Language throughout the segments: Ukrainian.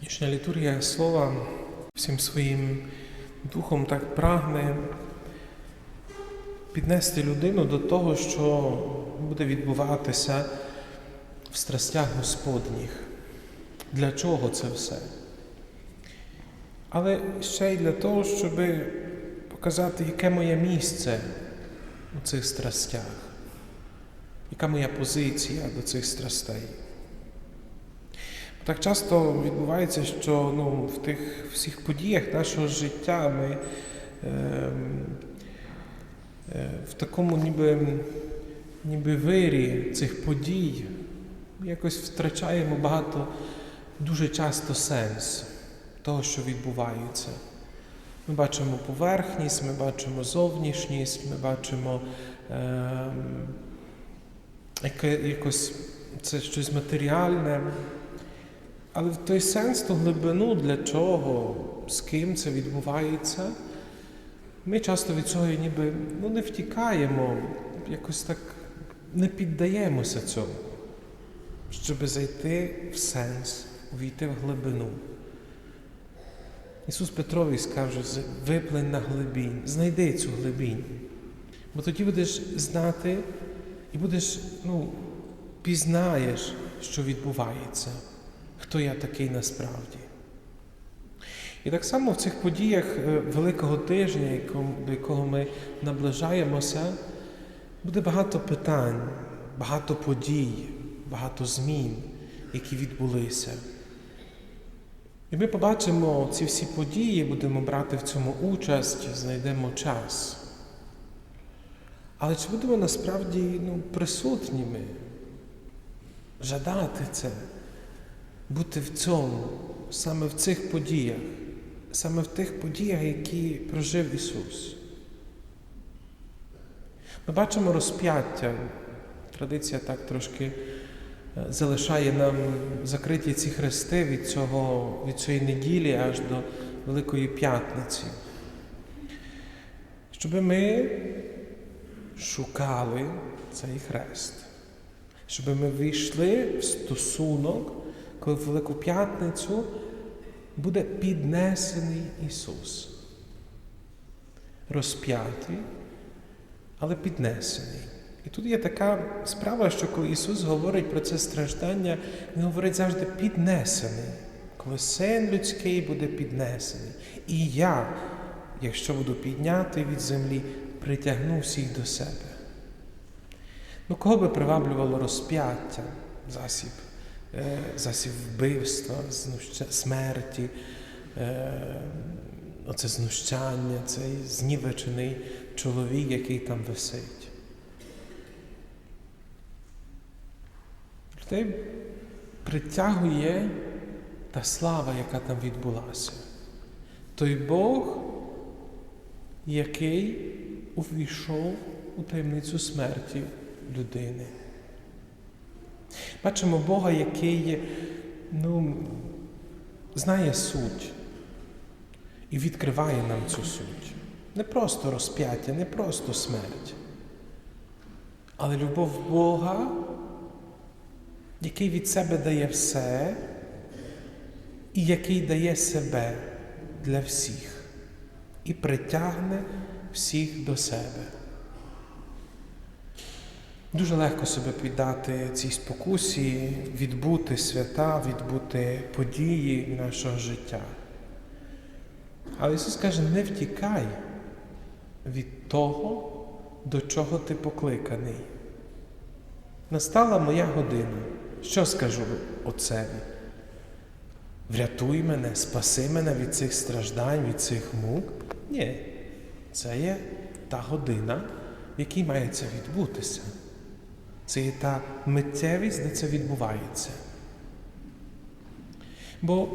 Сьогоднішня літургія слова всім своїм духом так прагне піднести людину до того, що буде відбуватися в страстях Господніх. Для чого це все? Але ще й для того, щоб показати, яке моє місце у цих страстях, яка моя позиція до цих страстей. Так часто відбувається, що ну, в тих всіх подіях нашого життя ми е, е, в такому ніби, ніби вирі цих подій якось втрачаємо багато, дуже часто сенс того, що відбувається. Ми бачимо поверхність, ми бачимо зовнішність, ми бачимо е, якось це щось матеріальне. Але в той сенс, ту глибину, для чого, з ким це відбувається, ми часто від цього ніби ну, не втікаємо, якось так не піддаємося цьому, щоб зайти в сенс, увійти в глибину. Ісус Петрові скаже, виплень на глибінь, знайди цю глибінь. Бо тоді будеш знати і будеш, ну, пізнаєш, що відбувається хто я такий насправді. І так само в цих подіях е, Великого тижня, до якого ми наближаємося, буде багато питань, багато подій, багато змін, які відбулися. І ми побачимо ці всі події, будемо брати в цьому участь, знайдемо час. Але чи будемо насправді ну, присутніми, жадати це? Бути в цьому, саме в цих подіях, саме в тих подіях, які прожив Ісус. Ми бачимо розп'яття. Традиція так трошки е, залишає нам закриті ці хрести від, цього, від цієї неділі аж до Великої П'ятниці. Щоб ми шукали цей хрест, щоб ми вийшли в стосунок коли в Велику П'ятницю буде піднесений Ісус. Розп'ятий, але піднесений. І тут є така справа, що коли Ісус говорить про це страждання, Він говорить завжди піднесений, коли син людський буде піднесений. І я, якщо буду піднятий від землі, притягну всіх до себе. Ну, кого би приваблювало розп'яття, засіб засіб вбивства, смерті, е, оце знущання, цей знівечений чоловік, який там висить. Людей притягує та слава, яка там відбулася. Той Бог, який увійшов у таємницю смерті людини. Бачимо Бога, який ну, знає суть і відкриває нам цю суть. Не просто розп'яття, не просто смерть, але любов Бога, який від себе дає все і який дає себе для всіх і притягне всіх до себе. Дуже легко себе піддати цій спокусі, відбути свята, відбути події нашого життя. Але Ісус каже, не втікай від того, до чого ти покликаний. Настала моя година. Що скажу Отцеві? Врятуй мене, спаси мене від цих страждань, від цих мук. Ні, це є та година, в якій має це відбутися. Це є та миттєвість, де це відбувається. Бо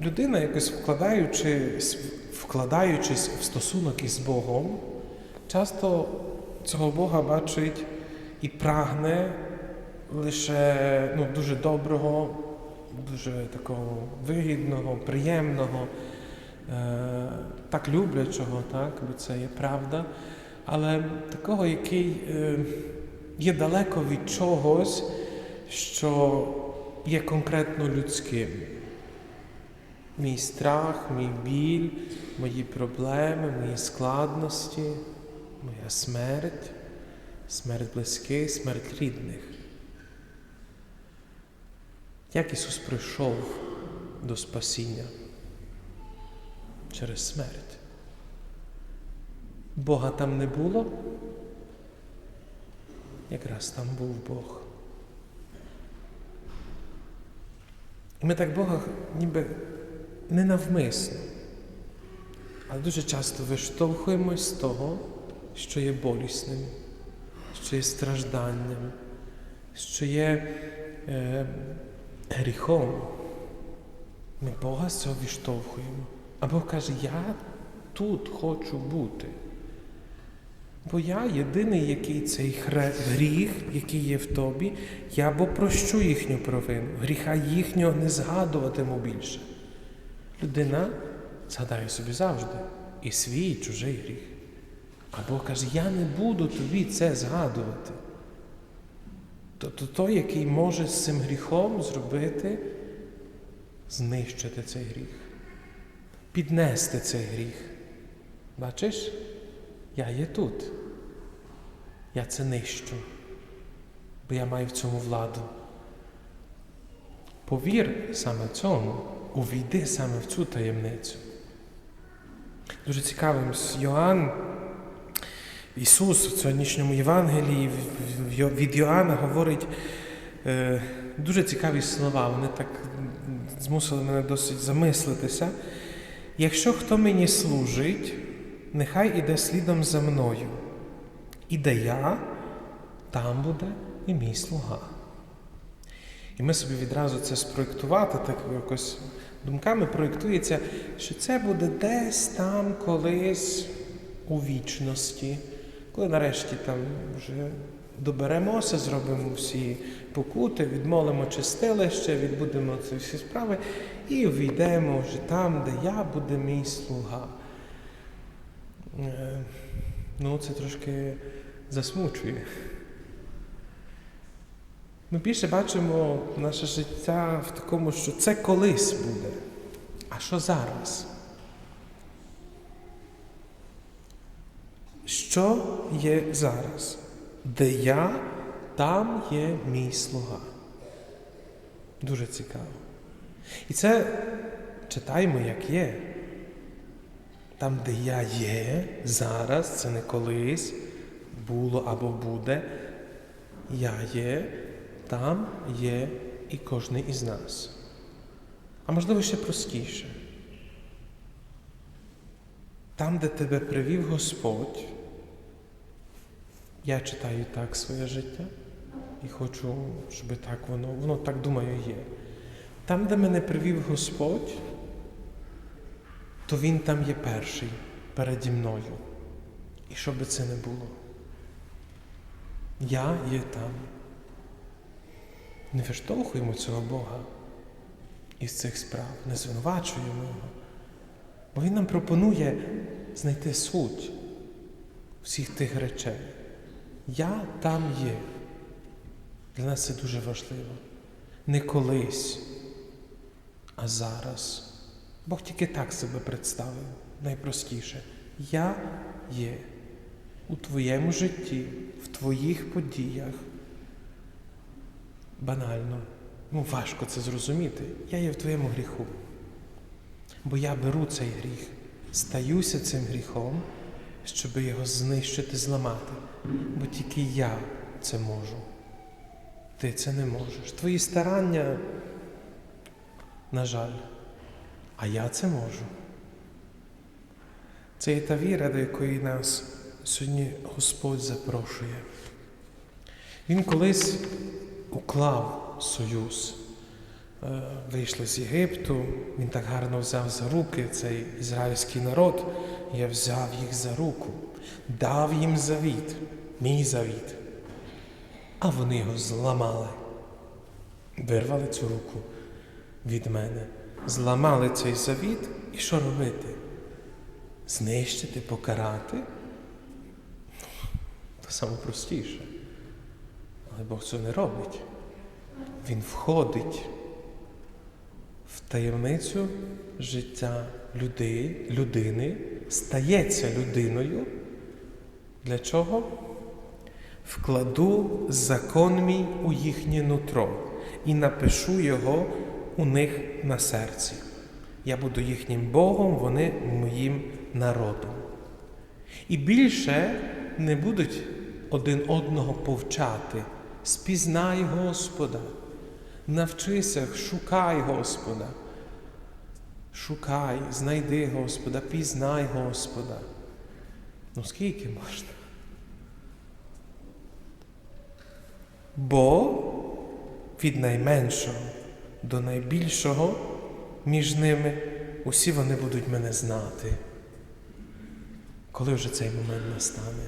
людина, якось вкладаючись, вкладаючись в стосунок із Богом, часто цього Бога бачить і прагне лише ну, дуже доброго, дуже такого вигідного, приємного, е, так люблячого, так, бо це є правда, але такого, який. Е, є далеко від чогось, що є конкретно людським. Мій страх, мій біль, мої проблеми, мої складності, моя смерть, смерть близьких, смерть рідних. Як Ісус прийшов до спасіння через смерть? Бога там не було? Якраз там був Бог. І ми так Бога ніби ненавмисно, але дуже часто виштовхуємось з того, що є болісним, що є стражданням, що є е, гріхом. Ми Бога з цього відштовхуємо. А Бог каже, я тут хочу бути. Бо я єдиний, який цей гріх, який є в тобі, я бо прощу їхню провину, гріха їхнього не згадуватиму більше. Людина згадає собі завжди і свій, і чужий гріх. А Бог каже, я не буду тобі це згадувати. Тобто той, який може з цим гріхом зробити, знищити цей гріх, піднести цей гріх. Бачиш? Я є тут. Я це нищу, бо я маю в цьому владу. Повір саме цьому, увійди саме в цю таємницю. Дуже цікавим Йоанн, Ісус в сьогоднішньому Євангелії від Йоанна говорить е, дуже цікаві слова. Вони так змусили мене досить замислитися. Якщо хто мені служить, нехай іде слідом за мною. І де я, там буде і мій слуга. І ми собі відразу це спроєктувати, так якось думками проєктується, що це буде десь там колись у вічності, коли нарешті там вже доберемося, зробимо всі покути, відмолимо чистилище, відбудемо ці всі справи і увійдемо вже там, де я буде мій слуга. Е, Ну, це трошки засмучує. Ми більше бачимо наше життя в такому, що це колись буде. А що зараз? Що є зараз? Де я, там є мій слуга. Дуже цікаво. І це читаємо, як є. Там, де я є зараз, це не колись було або буде. Я є, там є і кожен із нас. А можливо ще простіше. Там, де тебе привів Господь, я читаю так своє життя і хочу, щоб так воно, воно так думаю є. Там, де мене привів Господь, то Він там є перший переді мною. І що би це не було. Я є там. Не виштовхуємо цього Бога із цих справ, не звинувачуємо Його. Бо Він нам пропонує знайти суть всіх тих речей. Я там є. Для нас це дуже важливо. Не колись, а зараз. Бог тільки так себе представив найпростіше. Я є у твоєму житті, в твоїх подіях. Банально, ну важко це зрозуміти. Я є в твоєму гріху. Бо я беру цей гріх, стаюся цим гріхом, щоб його знищити, зламати. Бо тільки я це можу. Ти це не можеш. Твої старання, на жаль, а я це можу. Це є та віра, до якої нас сьогодні Господь запрошує. Він колись уклав союз. Е, Вийшли з Єгипту, він так гарно взяв за руки цей ізраїльський народ. Я взяв їх за руку, дав їм завіт, мій завіт. А вони його зламали, вирвали цю руку від мене, зламали цей завіт і що робити? Знищити, покарати? Це саме простіше. Але Бог цього не робить. Він входить в таємницю життя люди, людини, стається людиною. Для чого? Вкладу закон мій у їхнє нутро і напишу його у них на серці. Я буду їхнім Богом, вони моїм народом. І більше не будуть один одного повчати. Спізнай Господа, навчися, шукай Господа. Шукай, знайди Господа, пізнай Господа. Ну скільки можна? Бо від найменшого до найбільшого між ними усі вони будуть мене знати. Коли вже цей момент настане?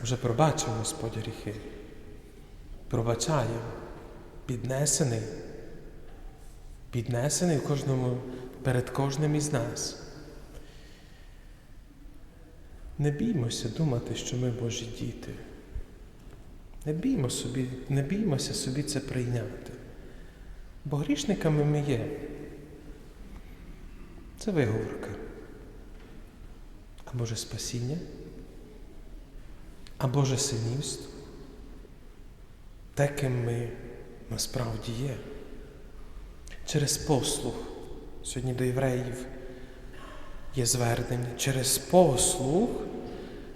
Вже пробачив Господь гріхи. Пробачає, піднесений, піднесений кожному, перед кожним із нас. Не біймося думати, що ми Божі діти. Не біймо собі, не біймося собі це прийняти. Бо грішниками ми є. Це виговорка. А Боже спасіння, а Боже синівство. Те, ким ми насправді є. Через послух. Сьогодні до євреїв є звернення. Через послух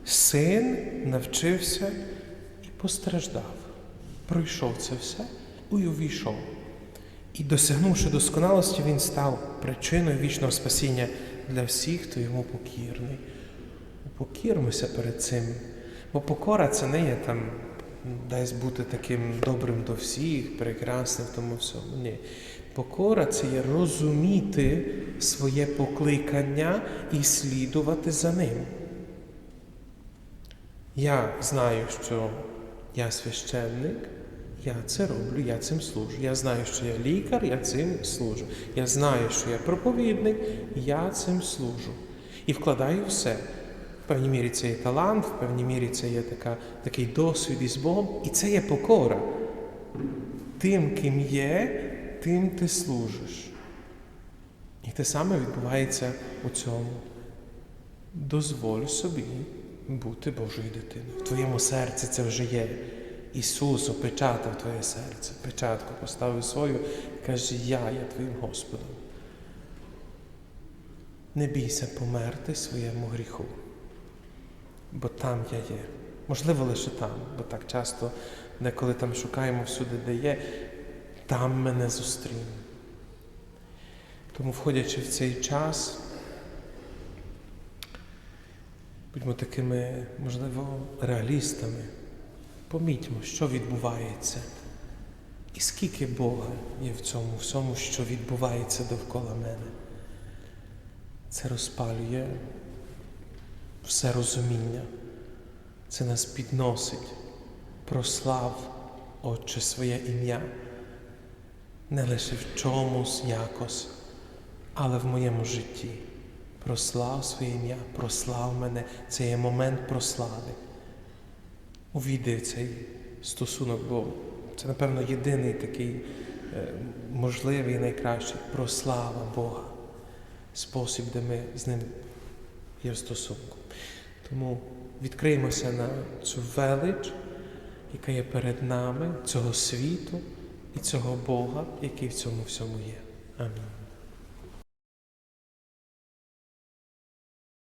син навчився постраждав. Пройшов це все і увійшов. І досягнувши досконалості, він став причиною вічного спасіння для всіх, хто йому покірний. Покірмося перед цим. Бо покора це не є там десь бути таким добрим до всіх, прекрасним в тому всьому. Ні. Покора це є розуміти своє покликання і слідувати за ним. Я знаю, що я священник, я це роблю, я цим служу. Я знаю, що я лікар, я цим служу. Я знаю, що я проповідник, я цим служу. І вкладаю все. В певній мірі це є талант, в певній мірі це є така, такий досвід із Богом, і це є покора. Тим, ким є, тим ти служиш. І те саме відбувається у цьому. Дозволь собі бути Божою дитиною. В твоєму серці це вже є. Ісус опечатав твоє серце, печатку поставив свою і каже, я є твоїм Господом. Не бійся померти своєму гріху, бо там я є. Можливо, лише там, бо так часто, деколи там шукаємо всюди, де є, там мене зустріне. Тому, входячи в цей час, будьмо такими, можливо, реалістами. Помітьмо, що відбувається, і скільки Бога є в цьому всьому, що відбувається довкола мене. Це розпалює все розуміння, це нас підносить, прослав, Отче, своє ім'я, не лише в чомусь якось, але в моєму житті. Прослав своє ім'я, прослав мене, це є момент прослави. Увійди в цей стосунок, бо це, напевно, єдиний такий е, можливий і найкращий прослава Бога, спосіб, де ми з ним є в стосунку. Тому відкриємося на цю велич, яка є перед нами, цього світу і цього Бога, який в цьому всьому є. Амінь.